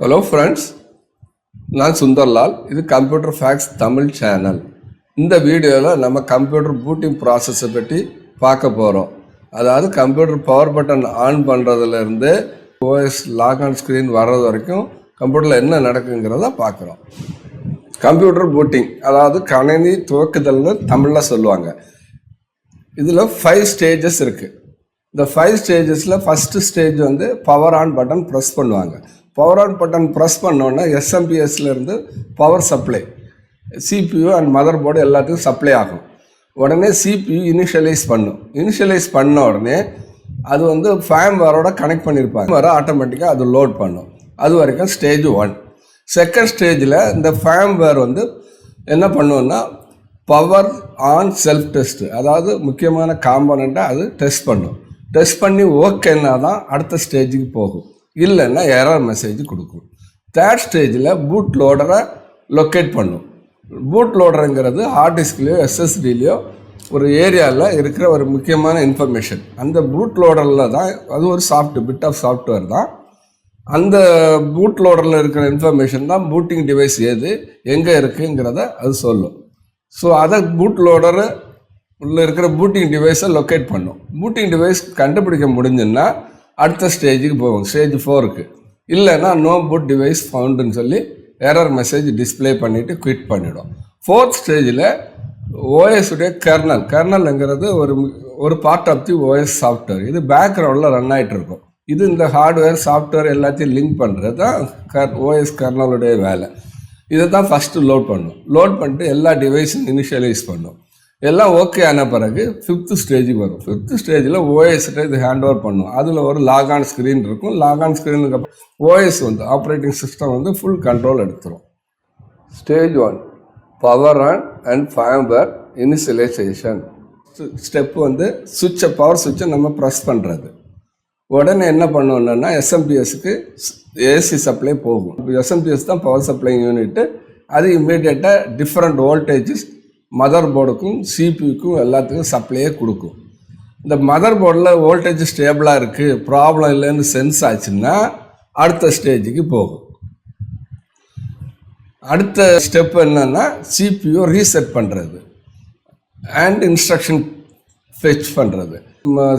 Hello friends நான் சுந்தர்லால். இது computer facts Tamil channel இந்த வீடியோவில் நம்ம கம்ப்யூட்டர் பூட்டிங் ப்ராசஸை பற்றி பார்க்க போகிறோம் அதாவது கம்ப்யூட்டர் பவர் பட்டன் ஆன் பண்ணுறதுலேருந்து ஓஎஸ் லாக் ஆன் ஸ்க்ரீன் வர்றது வரைக்கும் கம்ப்யூட்டரில் என்ன நடக்குங்கிறத பார்க்குறோம். கம்ப்யூட்டர் பூட்டிங் அதாவது கணினி துவக்குதல்னு தமிழில் சொல்லுவாங்க. இதில் ஃபைவ் ஸ்டேஜஸ் இருக்குது இந்த ஃபைவ் ஸ்டேஜஸில் ஃபஸ்ட்டு ஸ்டேஜ் வந்து பவர் ஆன் பட்டன் ப்ரெஸ் பண்ணுவாங்க. பவர் ஆன் பட்டன் ப்ரெஸ் பண்ணோன்னே எஸ்எம்பிஎஸ்லேருந்து power supply CPU and motherboard எல்லாத்துக்கும் சப்ளை ஆகும். உடனே சிபியூ இனிஷியலைஸ் பண்ணும். இனிஷியலைஸ் பண்ண உடனே அது வந்து ஃபேம் வேரோட கனெக்ட் பண்ணியிருப்பாங்க வர ஆட்டோமேட்டிக்காக அது லோட் பண்ணும். அது வரைக்கும் ஸ்டேஜ் ஒன் செகண்ட் ஸ்டேஜில் இந்த ஃபேம் வேர் வந்து என்ன பண்ணுவோன்னா பவர் ஆன் செல்ஃப் டெஸ்ட்டு அதாவது முக்கியமான காம்பனண்ட்டை அது டெஸ்ட் பண்ணும். டெஸ்ட் பண்ணி ஓகேன்னா தான் அடுத்த ஸ்டேஜுக்கு போகும். இல்லைன்னா எரர் மெசேஜ் கொடுக்கும். தேர்ட் ஸ்டேஜில் பூட் லோடரை லொக்கேட் பண்ணும். பூட் லோடருங்கிறது ஹார்ட் டிஸ்க்லேயோ எஸ்எஸ்டிலேயோ ஒரு ஏரியாவில் இருக்கிற ஒரு முக்கியமான இன்ஃபர்மேஷன் அந்த பூட் லோடரில் தான் அது ஒரு சாஃப்ட் பிட் ஆஃப் சாஃப்ட்வேர் தான். அந்த பூட் லோடரில் இருக்கிற இன்ஃபர்மேஷன் தான் பூட்டிங் டிவைஸ் எது எங்கே இருக்குங்கிறத அது சொல்லும். ஸோ அதை பூட் லோடரு உள்ள இருக்கிற பூட்டிங் டிவைஸை லொக்கேட் பண்ணும். பூட்டிங் டிவைஸ் கண்டுபிடிக்க முடிஞ்சுன்னா அடுத்த ஸ்டேஜுக்கு போகும் ஸ்டேஜ் ஃபோருக்கு இல்லைன்னா நோ புட் டிவைஸ் ஃபவுண்டுன்னு சொல்லி எரர் மெசேஜ் டிஸ்ப்ளே பண்ணிவிட்டு குவிட் பண்ணிவிடும் ஃபோர்த் ஸ்டேஜில் ஓஎஸுடைய கர்னல் கர்னலுங்கிறது ஒரு ஒரு part of the OS software இது பேக்ரவுண்டில் ரன் ஆகிட்டு இருக்கும் இது இந்த ஹார்ட்வேர் சாஃப்ட்வேர் எல்லாத்தையும் லிங்க் பண்ணுறது தான் கர் ஓஎஸ் கர்னலுடைய வேலை. இதை தான் ஃபஸ்ட்டு லோட் பண்ணும். லோட் பண்ணிட்டு எல்லா டிவைஸும் இனிஷியலைஸ் பண்ணும். எல்லாம் ஓகே ஆன பிறகு ஃபிஃப்த்து ஸ்டேஜுக்கு வரும். ஃபிஃப்த்து ஸ்டேஜில் ஓஎஸ்கிட்ட இது ஹேண்ட் ஓவர் பண்ணும். அதில் ஒரு லாக் ஆன் ஸ்க்ரீன் இருக்கும் லாக் ஆன் ஸ்க்ரீனுக்கு அப்புறம் ஓஎஸ் வந்து ஆப்ரேட்டிங் சிஸ்டம் வந்து ஃபுல் கண்ட்ரோல் எடுத்துரும். Stage one power on and firmware initialization step வந்து சுவிட்சை பவர் சுவிட்சை நம்ம ப்ரெஸ் பண்ணுறது உடனே என்ன பண்ணணுன்னா எஸ்எம்பிஎஸ்க்கு ஏசி சப்ளை போகும். எஸ்எம்பிஎஸ் தான் பவர் சப்ளை யூனிட்டு அது இம்மிடியேட்டாக டிஃப்ரெண்ட் வோல்டேஜஸ் மதர் போர்டுக்கும் சிபிக்கும் எல்லாத்துக்கும் சப்ளையே கொடுக்கும். இந்த மதர் போர்டில் வோல்டேஜ் ஸ்டேபிளாக இருக்குது ப்ராப்ளம் இல்லைன்னு சென்ஸ் ஆச்சுன்னா அடுத்த ஸ்டேஜுக்கு போகும். அடுத்த ஸ்டெப் என்னென்னா சிபியூ ரீசெட் பண்ணுறது அண்ட் இன்ஸ்ட்ரக்ஷன் ஃபெச் பண்ணுறது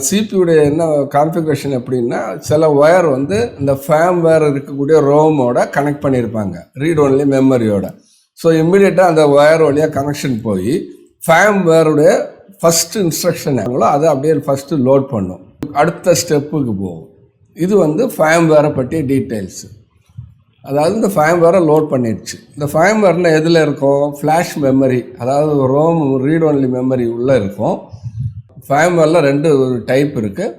சிபியுடைய என்ன கான்ஃபிகரேஷன் எப்படின்னா சில ஒயர் வந்து இந்த ஃபேம் வேர் இருக்கக்கூடிய ரோமோட கனெக்ட் பண்ணியிருப்பாங்க. ரீட் ஒன்லி மெமரியோட ஸோ இம்மிடியட்டாக அந்த ஒயர் வழியாக கனெக்ஷன் போய் ஃபேம் வேருடைய ஃபஸ்ட்டு இன்ஸ்ட்ரக்ஷன் ஆங்களோ அதை அப்படியே ஃபஸ்ட்டு லோட் பண்ணும். அடுத்த ஸ்டெப்புக்கு போகும். இது வந்து ஃபேம் வேரை பற்றிய டீட்டெயில்ஸு அதாவது இந்த ஃபேம் வேரை லோட் பண்ணிடுச்சு. இந்த ஃபேம் வேர்னா எதில் இருக்கும்? ஃப்ளாஷ் மெமரி அதாவது ரோம் ரீட் ஒன்லி மெமரி உள்ளே இருக்கும். ஃபேம் வேரில் ரெண்டு ஒரு டைப் இருக்குது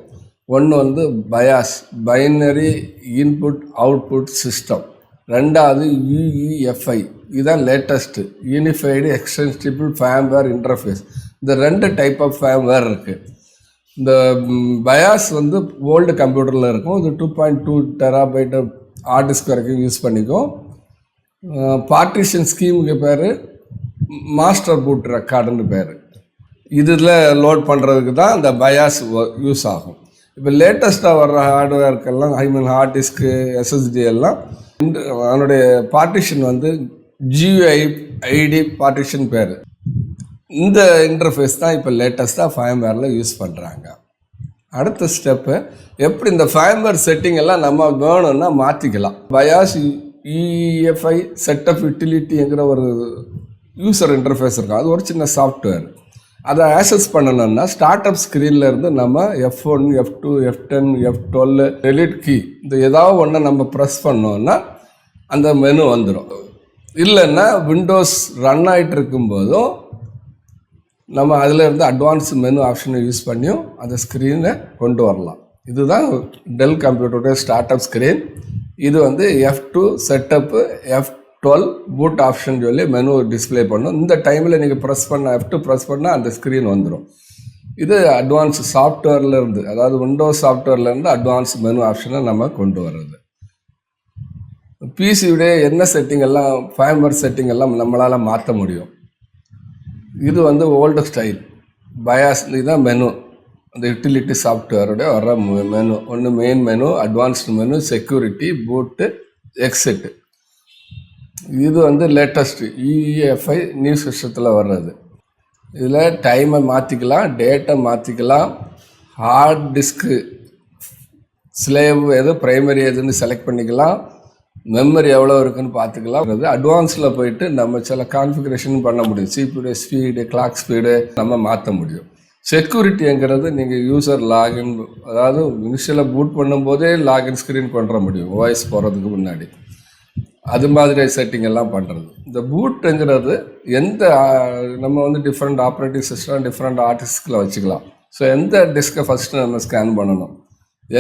ஒன்று வந்து BIOS binary input output system ரெண்டாவது யூஇஎஃப்ஐ இதுதான் latest unified extensible firmware interface இந்த ரெண்டு டைப் ஆஃப் ஃபேம்வேர் இருக்குது இந்த பயாஸ் வந்து ஓல்டு கம்ப்யூட்டரில் இருக்கும். இது two point two terabyte hard disk வரைக்கும் யூஸ் பண்ணிக்கும். பார்ட்டிஷன் ஸ்கீமுக்கு பேர் மாஸ்டர் பூட் ரெக்கார்டுன்னு பேர். இதில் லோட் பண்ணுறதுக்கு தான் இந்த பயாஸ் யூஸ் ஆகும். இப்போ லேட்டஸ்ட்டாக வர்ற ஹார்ட்வேர்க்கெல்லாம் I mean hard disk SSD எல்லாம் அதனுடைய பார்ட்டிஷன் வந்து ஜியூஐ ஐடி பார்ட்டிஷன் பேர். இந்த இன்டர்ஃபேஸ் தான் இப்போ லேட்டஸ்ட்டாக ஃபயம்வேரில் யூஸ் பண்ணுறாங்க அடுத்த ஸ்டெப்பு எப்படி இந்த ஃபயம்வேர் செட்டிங் எல்லாம் நம்ம வேணும்னா மாற்றிக்கலாம் பயாஸ் இஎஃப்ஐ செட்டப் யூட்டிலிட்டிங்கிற ஒரு யூசர் இன்டர்ஃபேஸ் இருக்கும். அது ஒரு சின்ன சாஃப்ட்வேர் அதை ஆக்சஸ் பண்ணணும்னா ஸ்டார்ட் அப் ஸ்க்ரீனில் இருந்து நம்ம F one F two F ten F twelve delete key இந்த ஏதாவது ஒன்று நம்ம ப்ரெஸ் பண்ணோன்னா அந்த மெனு வந்துடும் இல்லைன்னா விண்டோஸ் ரன் ஆகிட்டு இருக்கும்போதும் நம்ம அதில் இருந்து அட்வான்ஸ் மெனு ஆப்ஷனை யூஸ் பண்ணியும் அந்த ஸ்க்ரீனை கொண்டு வரலாம். இதுதான் டெல் கம்ப்யூட்டருடைய ஸ்டார்ட் அப் ஸ்க்ரீன் இது வந்து F two setup F twelve boot option சொல்லி மெனு டிஸ்பிளே பண்ணும். இந்த டைமில் நீங்கள் ப்ரெஸ் பண்ண எஃப் டூ ப்ரெஸ் பண்ணால் அந்த ஸ்க்ரீன் வந்துடும் இது அட்வான்ஸ் சாஃப்ட்வேர்லேருந்து அதாவது விண்டோஸ் சாஃப்ட்வேர்லேருந்து அட்வான்ஸ் மெனு ஆப்ஷனை நம்ம கொண்டு வர்றது. பிசியுடைய என்ன செட்டிங் எல்லாம் ஃபேம்பர் செட்டிங் எல்லாம் நம்மளால் மாற்ற முடியும்? இது வந்து ஓல்டு ஸ்டைல் பயாஸ் இதுதான் மெனு அந்த யூட்டிலிட்டி சாஃப்ட்வேரோடய வர மெனு ஒன்று main menu advanced menu security boot exit இது வந்து லேட்டஸ்ட் இஎஃப்ஐ நியூ சிஸ்டத்தில் வர்றது. இதில் டைமை மாற்றிக்கலாம் டேட்டை மாற்றிக்கலாம் ஹார்ட் டிஸ்க்கு ஸ்லேவ் எது ப்ரைமரி எதுன்னு செலக்ட் பண்ணிக்கலாம். மெமரி எவ்வளோ இருக்குன்னு பார்த்துக்கலாம் அது அட்வான்ஸில் போயிட்டு நம்ம சில கான்ஃபிகரேஷன் பண்ண முடியும். சிபியுடைய ஸ்பீடு கிளாக் ஸ்பீடு நம்ம மாற்ற முடியும். செக்யூரிட்டிங்கிறது நீங்கள் யூசர் லாகின் அதாவது இனிஷியலாக பூட் பண்ணும்போதே லாகின் ஸ்க்ரீன் பண்ணுற முடியும். வாய்ஸ் போகிறதுக்கு முன்னாடி. அது மாதிரி செட்டிங் எல்லாம் பண்ணுறது இந்த பூட்டுங்கிறது எந்த நம்ம வந்து டிஃப்ரெண்ட் ஆப்ரேட்டிங் சிஸ்டம் டிஃப்ரெண்ட் ஆர்டிஸ்டில் வச்சுக்கலாம். ஸோ எந்த டிஸ்கை ஃபஸ்ட்டு நம்ம ஸ்கேன் பண்ணணும்?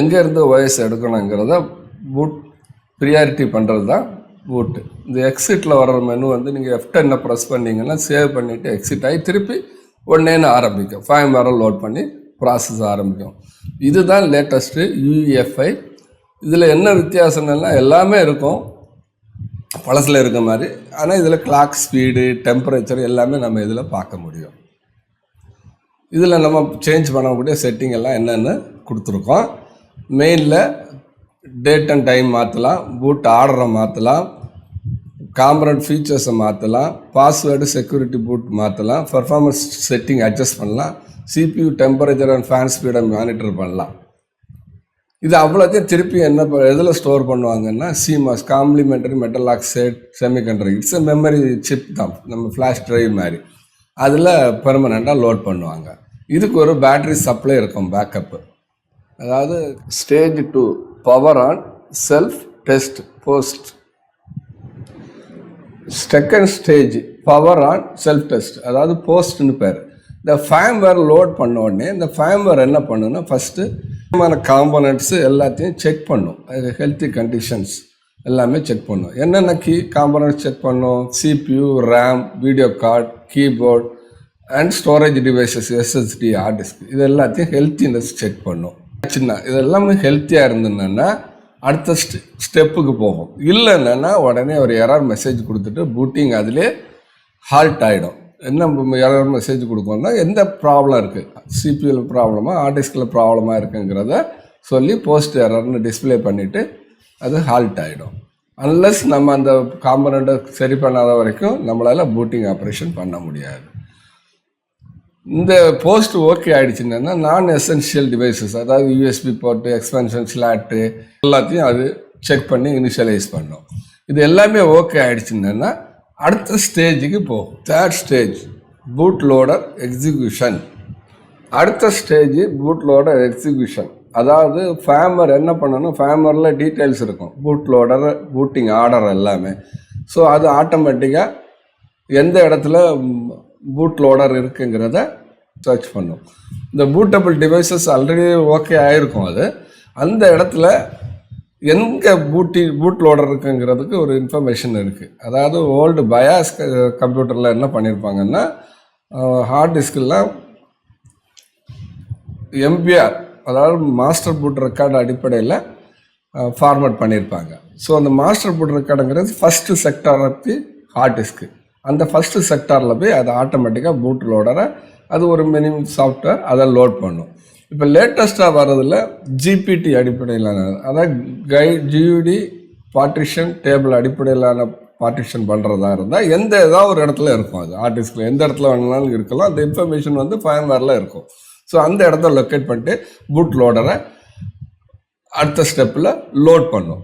எங்கேருந்து ஓஎஸ் எடுக்கணுங்கிறத பூட் ப்ரியாரிட்டி பண்ணுறது தான் ஓட்டு இந்த எக்ஸிட்டில் வர்ற மெனு வந்து நீங்கள் எஃப் டென்னை ப்ரெஸ் பண்ணீங்கன்னா சேவ் பண்ணிவிட்டு எக்ஸிட் ஆகி திருப்பி ஒன்னேன்னு ஆரம்பிக்கும். ஃபைவ் வேறு லோட் பண்ணி ப்ராசஸ் ஆரம்பிக்கும். இதுதான் லேட்டஸ்ட்டு யூஎஃப்ஐ இதில் என்ன வித்தியாசம்னா எல்லாமே இருக்கும். பழசில் இருக்க மாதிரி. ஆனால் இதில் கிளாக் ஸ்பீடு டெம்பரேச்சர் எல்லாமே நம்ம இதில் பார்க்க முடியும். இதில் நம்ம சேஞ்ச் பண்ணக்கூடிய செட்டிங் எல்லாம் என்னென்னு கொடுத்துருக்கோம். மெயினில் டேட் அண்ட் டைம் மாற்றலாம் பூட் ஆர்டரை மாற்றலாம் காம்பரண்ட் ஃபீச்சர்ஸை மாற்றலாம் பாஸ்வேர்டு செக்யூரிட்டி பூட் மாற்றலாம் பர்ஃபார்மன்ஸ் செட்டிங் அட்ஜஸ்ட் பண்ணலாம் சிபியூ டெம்பரேச்சர் அண்ட் ஃபேன் ஸ்பீடை மானிட்டர் பண்ணலாம். இது அவ்வளோத்தையும் திருப்பி என்ன ப- எதில் ஸ்டோர் பண்ணுவாங்கன்னா CMOS complementary metal oxide semiconductor it's memory chip தான் நம்ம ஃப்ளாஷ் ட்ரைவ் மாதிரி. அதில் பெர்மனெண்ட்டாக லோட் பண்ணுவாங்க. இதுக்கு ஒரு பேட்டரி சப்ளை இருக்கும் பேக்கப்பு அதாவது stage two power on self test POST second stage power on self test அதாவது போஸ்ட்னு பேர். இந்த ஃபேம்வேர் லோட் பண்ண உடனே இந்த ஃபேம்வேர் என்ன பண்ணுன்னா ஃபஸ்ட்டு காம்பனண்ட்ஸு எல்லாத்தையும் செக் பண்ணும். அது ஹெல்த்தி கண்டிஷன்ஸ் எல்லாமே செக் பண்ணும். என்னென்ன கீ காம்பனண்ட்ஸ் செக் பண்ணும்? CPU RAM video card keyboard and storage devices SSD hard disk இது எல்லாத்தையும் ஹெல்த்தினஸ் செக் பண்ணும். சின்ன இது எல்லாமே ஹெல்த்தியாக இருந்ததுன்னா அடுத்த ஸ்டெ ஸ்டெப்புக்கு போகும். இல்லைன்னா உடனே ஒரு எரர் மெசேஜ் கொடுத்துட்டு பூட்டிங் அதிலே ஹால்ட் ஆகிடும் என்ன எரர் மெசேஜ் கொடுக்கணும்னா எந்த ப்ராப்ளம் இருக்குது சிபிஎல் ப்ராப்ளமா ஆர்டிஸ்கில் ப்ராப்ளமாக இருக்குங்கிறத சொல்லி போஸ்ட் எரர்னு டிஸ்ப்ளே பண்ணிவிட்டு அது ஹால்ட் ஆகிடும் அன்லஸ் நம்ம அந்த காம்பனண்ட்டை சரி பண்ணாத வரைக்கும் நம்மளால் பூட்டிங் ஆப்ரேஷன் பண்ண முடியாது. இந்த போஸ்ட் ஓகே ஆகிடுச்சுன்னா நான் எசென்ஷியல் டிவைசஸ் அதாவது யூஎஸ்பி போர்ட்டு எக்ஸ்பென்ஷன் ஸ்லாட்டு எல்லாத்தையும் அது செக் பண்ணி இனிஷியலைஸ் பண்ணும். இது எல்லாமே ஓகே ஆகிடுச்சுன்னா அடுத்த ஸ்டேஜுக்கு போகும். Third stage boot loader execution அடுத்த ஸ்டேஜ் பூட் லோடர் எக்ஸிக்யூஷன் அதாவது ஃபேமர் என்ன பண்ணணும்? ஃபேமரில் டீட்டெயில்ஸ் இருக்கும். பூட் லோடர் பூட்டிங் ஆர்டர் எல்லாமே. ஸோ அது ஆட்டோமேட்டிக்காக எந்த இடத்துல பூட் லோடர் இருக்குங்கிறத சர்ச் பண்ணும். இந்த பூட்டபிள் டிவைசஸ் ஆல்ரெடி ஓகே ஆகிருக்கும் அது. அந்த இடத்துல எங்கே பூட்டி பூட் லோடர் இருக்குங்கிறதுக்கு ஒரு இன்ஃபர்மேஷன் இருக்குது அதாவது ஓல்டு பயாஸ் கம்ப்யூட்டரில் என்ன பண்ணியிருப்பாங்கன்னா ஹார்ட் டிஸ்கெல்லாம் எம்பிஆர் அதாவது மாஸ்டர் பூட் ரெக்கார்டு அடிப்படையில் ஃபார்மேட் பண்ணியிருப்பாங்க ஸோ அந்த master boot ரெக்கார்டுங்கிறது first sector of the hard disc அந்த ஃபஸ்ட்டு செக்டாரில் போய் அது ஆட்டோமேட்டிக்காக பூட் லோடரை அது ஒரு மினிமம் சாஃப்ட்வேர் அதை லோட் பண்ணும். இப்போ லேட்டஸ்ட்டாக வர்றதில் ஜிபிடி அடிப்படையிலான அதாவது கை ஜியூடி பார்ட்டிஷன் டேபிள் அடிப்படையிலான பார்ட்டிஷன் பண்ணுறதா இருந்தால் எந்த ஏதாவது ஒரு இடத்துல இருக்கும் அது. ஆர்டிஸ்டில் எந்த இடத்துல வேணுனாலும் இருக்கலாம். அந்த இன்ஃபர்மேஷன் வந்து ஃபயர்வேரில் இருக்கும். ஸோ அந்த இடத்த லொக்கேட் பண்ணிட்டு பூட் லோடரை அடுத்த ஸ்டெப்பில் லோட் பண்ணும்.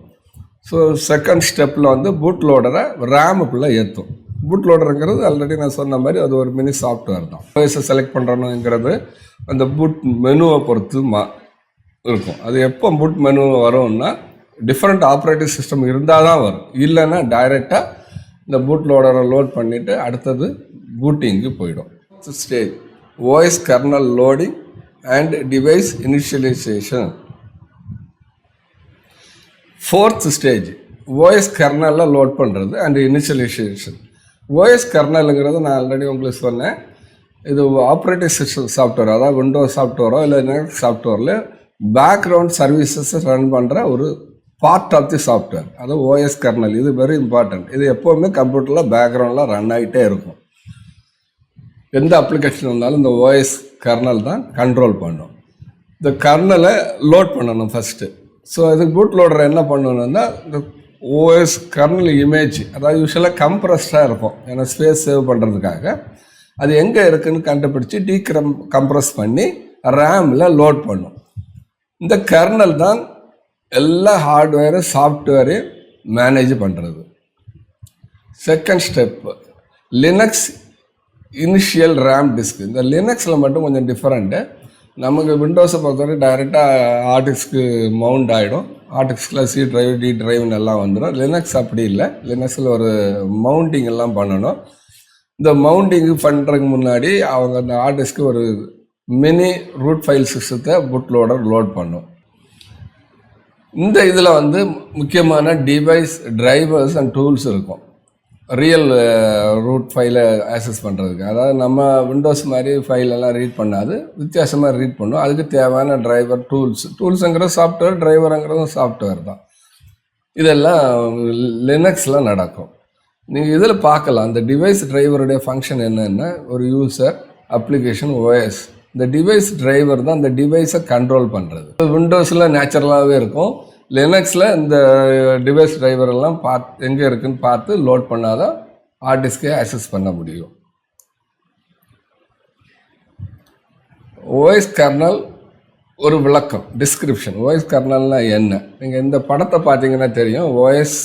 ஸோ செகண்ட் ஸ்டெப்பில் வந்து பூட் லோடரை ரேமுக்குள்ளே ஏற்றும் பூட் லோடருங்கிறது ஆல்ரெடி நான் சொன்ன மாதிரி அது ஒரு மினி சாஃப்ட்வேர் தான். வயசை செலக்ட் பண்ணுறணுங்கிறது அந்த பூட் மெனுவை பொறுத்து மா இருக்கும். அது எப்போ பூட் மெனு வரும்னா டிஃப்ரெண்ட் ஆப்ரேட்டிங் சிஸ்டம் இருந்தால் தான் வரும். இல்லைன்னா டைரெக்டாக இந்த பூட் லோடரை லோட் பண்ணிவிட்டு அடுத்தது பூட்டிங்க்கு போயிடும். Stage OS kernel loading and device initialization fourth stage OS கர்னலில் load பண்ணுறது அண்ட் இனிஷியலைசேஷன் ஓஎஸ் கர்னலுங்கிறது நான் ஆல்ரெடி உங்களுக்கு சொன்னேன். இது ஆப்ரேட்டிங் சிஸ்டம் சாஃப்ட்வேர் அதாவது விண்டோஸ் சாஃப்ட்வேரோ இல்லை நெட் சாஃப்ட்வேரில் பேக்ரவுண்ட் சர்வீசஸ் ரன் பண்ணுற ஒரு பார்ட் ஆஃப் தி சாஃப்ட்வேர் அது ஓஎஸ் கர்னல் இது வெரி இம்பார்ட்டன்ட் இது எப்போவுமே கம்ப்யூட்டரில் பேக்ரவுண்டில் ரன் ஆகிட்டே இருக்கும். எந்த அப்ளிகேஷன் வந்தாலும் இந்த ஓஎஸ் கர்னல் தான் கண்ட்ரோல் பண்ணும். இந்த கர்னலை லோட் பண்ணணும் ஃபஸ்ட்டு ஸோ இதுக்கு பூட் லோடரை என்ன பண்ணணும்னா இந்த ஓஎஸ் கர்னல் இமேஜ் அதாவது யூஸ்வலாக கம்ப்ரஸ்டாக இருக்கும். ஏன்னா ஸ்பேஸ் சேவ் பண்ணுறதுக்காக அது எங்கே இருக்குதுன்னு கண்டுபிடிச்சி டீக்ரம் கம்ப்ரஸ் பண்ணி ரேமில் லோட் பண்ணும். இந்த கர்னல் தான் எல்லா ஹார்ட்வேரு சாஃப்ட்வேரையும் மேனேஜ் பண்ணுறது second step Linux initial RAM disk இந்த லினக்ஸில் மட்டும் கொஞ்சம் டிஃப்ரெண்ட்டு நமக்கு விண்டோஸை பொறுத்தவரை டைரெக்டாக ஆர்டிக்ஸ்க்கு மவுண்ட் ஆகிடும் ஆர்டிக்ஸில் சி ட்ரைவ் டி ட்ரைவ்னு எல்லாம் வந்துடும் லினக்ஸ் அப்படி இல்லை. லினக்ஸில் ஒரு மவுண்டிங் எல்லாம் பண்ணணும். இந்த மவுண்டிங் பண்ணுறதுக்கு முன்னாடி அவங்க அந்த ஆர்டிஸ்க்கு ஒரு மினி ரூட் ஃபைல் சிஸ்டத்தை புட் லோடர் லோட் பண்ணும். இந்த இதில் வந்து முக்கியமான டிவைஸ் டிரைவர்ஸ் அண்ட் டூல்ஸ் இருக்கும். ரியல் ரூட் ஃபைலை ஆக்சஸ் பண்ணுறதுக்கு அதாவது நம்ம விண்டோஸ் மாதிரி ஃபைலெல்லாம் ரீட் பண்ணாது வித்தியாசமாக ரீட் பண்ணும். அதுக்கு தேவையான டிரைவர் டூல்ஸ் டூல்ஸுங்கிறது சாஃப்ட்வேர் டிரைவருங்கிறதும் சாஃப்ட்வேர் தான். இதெல்லாம் லினக்ஸில் நடக்கும். நீங்கள் இதில் பார்க்கலாம். அந்த டிவைஸ் டிரைவருடைய ஃபங்க்ஷன் என்னென்னா ஒரு யூசர் அப்ளிகேஷன் ஓஎஸ் இந்த டிவைஸ் டிரைவர் தான் அந்த டிவைஸை கண்ட்ரோல் பண்ணுறது விண்டோஸில் நேச்சுரலாகவே இருக்கும். லினக்ஸில் இந்த டிவைஸ் டிரைவர் எல்லாம் பார்த்து எங்கே இருக்குன்னு பார்த்து லோட் பண்ணாதான் ஹார்ட் டிஸ்கை ஆக்சஸ் பண்ண முடியும். ஓஎஸ் கர்னல் ஒரு விளக்கம் டிஸ்கிரிப்ஷன் ஓஎஸ் கர்னல்னால் என்ன? நீங்கள் இந்த படத்தை பார்த்தீங்கன்னா தெரியும். ஓஎஸ்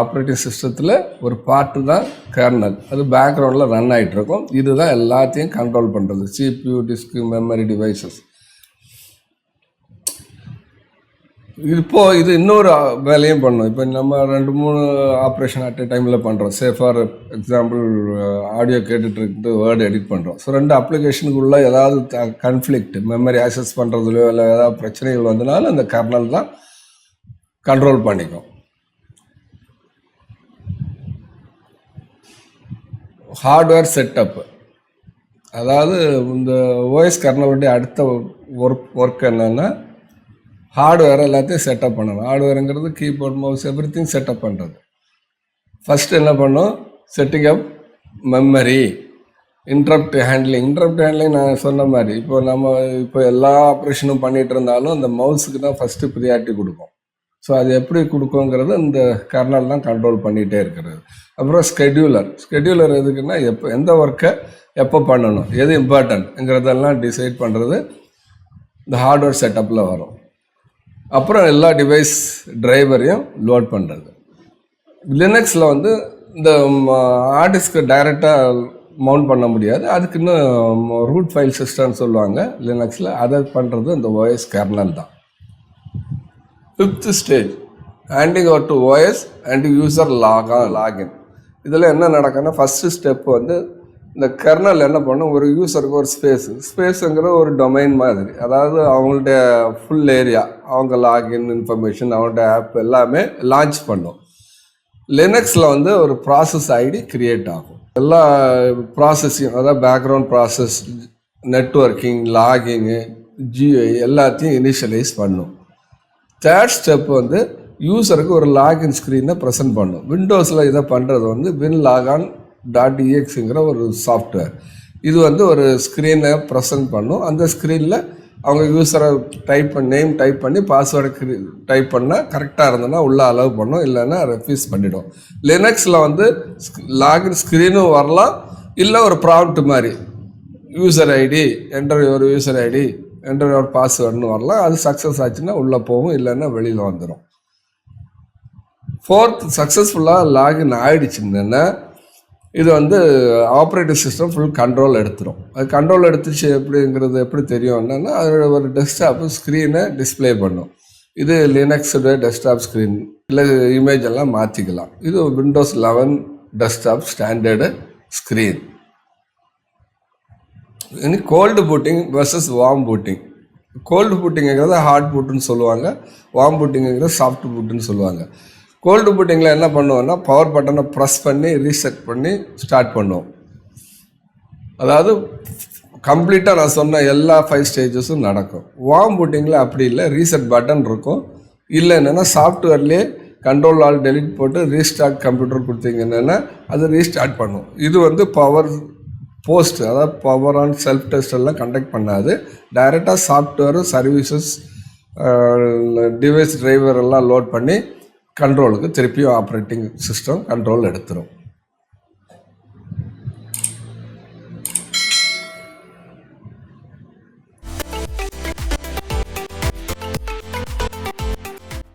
ஆப்ரேட்டிங் சிஸ்டத்தில் ஒரு பார்ட்டு தான் கர்னல் அது பேக்ரவுண்டில் ரன் ஆகிட்டு இருக்கும். இதுதான் எல்லாத்தையும் கண்ட்ரோல் பண்ணுறது சிபியூ டிஸ்க்கு மெமரி டிவைசஸ் இப்போ இது இன்னொரு வேலையும் பண்ணோம். இப்போ நம்ம ரெண்டு மூணு ஆப்ரேஷன் அட் டைமில் பண்ணுறோம் சே ஃபார் எக்ஸாம்பிள் ஆடியோ கேட்டுட்டு வேர்டு எடிட் பண்ணுறோம் ஸோ ரெண்டு அப்ளிகேஷனுக்குள்ளே ஏதாவது கன்ஃப்ளிக்ட் மெமரி ஆக்சஸ் பண்ணுறதுலையோ இல்லை ஏதாவது பிரச்சனைகள் வந்தனாலும் அந்த கர்னல் தான் கண்ட்ரோல் பண்ணிக்கும். ஹார்ட்வேர் செட்டப் அதாவது இந்த ஓஎஸ் கர்னலுடைய அடுத்த ஒர்க் ஒர்க் என்னென்னா ஹார்ட்வேர் எல்லாத்தையும் செட்டப் பண்ணணும் ஹார்ட்வேருங்கிறது keyboard mouse everything setup பண்ணுறது ஃபஸ்ட்டு என்ன பண்ணும்? Setting up memory interrupt handling interrupt handling நான் சொன்ன மாதிரி இப்போ நம்ம இப்போ எல்லா ஆப்ரேஷனும் பண்ணிகிட்டு இருந்தாலும் அந்த மவுஸுக்கு தான் ஃபஸ்ட்டு ப்ரியாரிட்டி கொடுக்கும். ஸோ அது எப்படி கொடுக்குங்கிறது இந்த கர்னல் தான் கண்ட்ரோல் பண்ணிகிட்டே இருக்கிறது. அப்புறம் ஸ்கெடியூலர் ஸ்கெடியூலர் எதுக்குன்னா எப்போ எந்த ஒர்க்கை எப்போ பண்ணணும்? எது இம்பார்ட்டன்ட்ங்கிறதெல்லாம் டிசைட் பண்ணுறது இந்த ஹார்ட்வேர் செட்டப்பில் வரும். அப்புறம் எல்லா டிவைஸ் டிரைவரையும் லோட் பண்ணுறது லினக்ஸில் வந்து இந்த ஆர்டிஸ்க்கு டைரெக்டாக மவுண்ட் பண்ண முடியாது. அதுக்கு இன்னும் ரூட் ஃபைல் சிஸ்டம்னு சொல்லுவாங்க லினக்ஸில். அதை பண்ணுறது இந்த ஓஎஸ் கர்னல் தான். Fifth stage handing out to OS and user லாகா login இதில் என்ன நடக்குன்னா ஃபஸ்ட்டு ஸ்டெப் வந்து இந்த கர்னல் என்ன பண்ணும்? ஒரு யூசருக்கு ஒரு ஸ்பேஸு ஸ்பேஸுங்கிற ஒரு டொமைன் மாதிரி. அதாவது அவங்கள்ட்ட ஃபுல் ஏரியா அவங்க லாகின் இன்ஃபர்மேஷன் அவங்கள்ட்ட ஆப் எல்லாமே லான்ச் பண்ணும். லினக்ஸில் வந்து ஒரு ப்ராசஸ் ஐடி கிரியேட் ஆகும். எல்லா ப்ராசஸையும் அதாவது background process networking logging GI எல்லாத்தையும் இனிஷியலைஸ் பண்ணும். தேர்ட் ஸ்டெப் வந்து யூசருக்கு ஒரு லாகின் ஸ்க்ரீனை ப்ரெசென்ட் பண்ணும். விண்டோஸில் இதை பண்ணுறது வந்து வின் லாகான் டாட் இஎக்ஸுங்கிற ஒரு சாஃப்ட்வேர் இது வந்து ஒரு ஸ்க்ரீனை ப்ரெசென்ட் பண்ணும். அந்த ஸ்க்ரீனில் அவங்க யூஸரை டைப் பண்ணி நேம் டைப் பண்ணி பாஸ்வேர்டு டைப் பண்ணால் கரெக்டாக இருந்ததுன்னா உள்ளே அலோவ் பண்ணும். இல்லைன்னா ரெஃப்யூஸ் பண்ணிவிடும் லினக்ஸில் வந்து லாகின் ஸ்க்ரீனும் வரலாம். இல்லை ஒரு ப்ராம்ப்ட் மாதிரி. User ID enter your user ID enter your பாஸ்வேர்டுன்னு வரலாம். அது சக்ஸஸ் ஆச்சுன்னா உள்ளே போகும். இல்லைன்னா வெளியில் வந்துடும் ஃபோர்த் சக்ஸஸ்ஃபுல்லாக லாகின் ஆகிடுச்சுங்கன்னா இது வந்து ஆப்ரேட்டிவ் சிஸ்டம் ஃபுல் கண்ட்ரோல் எடுத்துரும். அது கண்ட்ரோல் எடுத்துச்சு எப்படிங்கிறது எப்படி தெரியும் என்னன்னா அதோட ஒரு டெஸ்க்டாப்பு ஸ்க்ரீனை டிஸ்ப்ளே பண்ணும். இது லினக்ஸுடைய டெஸ்க்டாப் ஸ்க்ரீன் இல்லை இமேஜ் எல்லாம் மாற்றிக்கலாம் இது Windows eleven desktop standard screen இனி cold booting versus warm booting cold பூட்டிங்கிறத hard பூட்டுன்னு சொல்லுவாங்க வார்ம் பூட்டிங்கிறது சாஃப்ட் பூட்டுன்னு சொல்லுவாங்க. கோல்டு பூட்டிங்கில் என்ன பண்ணுவோம்னா பவர் பட்டனை ப்ரெஸ் பண்ணி ரீசெட் பண்ணி ஸ்டார்ட் பண்ணுவோம். அதாவது கம்ப்ளீட்டாக நான் சொன்ன எல்லா ஃபைவ் ஸ்டேஜஸும் நடக்கும். வார்ம் பூட்டிங்கில் அப்படி இல்லை ரீசெட் பட்டன் இருக்கும். இல்லை என்னென்னா சாஃப்ட்வேர்லேயே கண்ட்ரோல் ஆல் டெலிட் போட்டு ரீஸ்டார்ட் கம்ப்யூட்டர் கொடுத்தீங்கன்னா அது ரீஸ்டார்ட் பண்ணும். இது வந்து பவர் போஸ்ட் அதாவது பவர் ஆன் செல்ஃப் டெஸ்ட் எல்லாம் கண்டக்ட் பண்ணாது. டைரெக்டாக சாஃப்ட்வேரும் சர்வீசஸ் டிவைஸ் டிரைவர் எல்லாம் லோட் பண்ணி கண்ட்ரோலுக்கு திருப்பியும் ஆப்ரேட்டிங் சிஸ்டம் கண்ட்ரோல் எடுத்துரும்.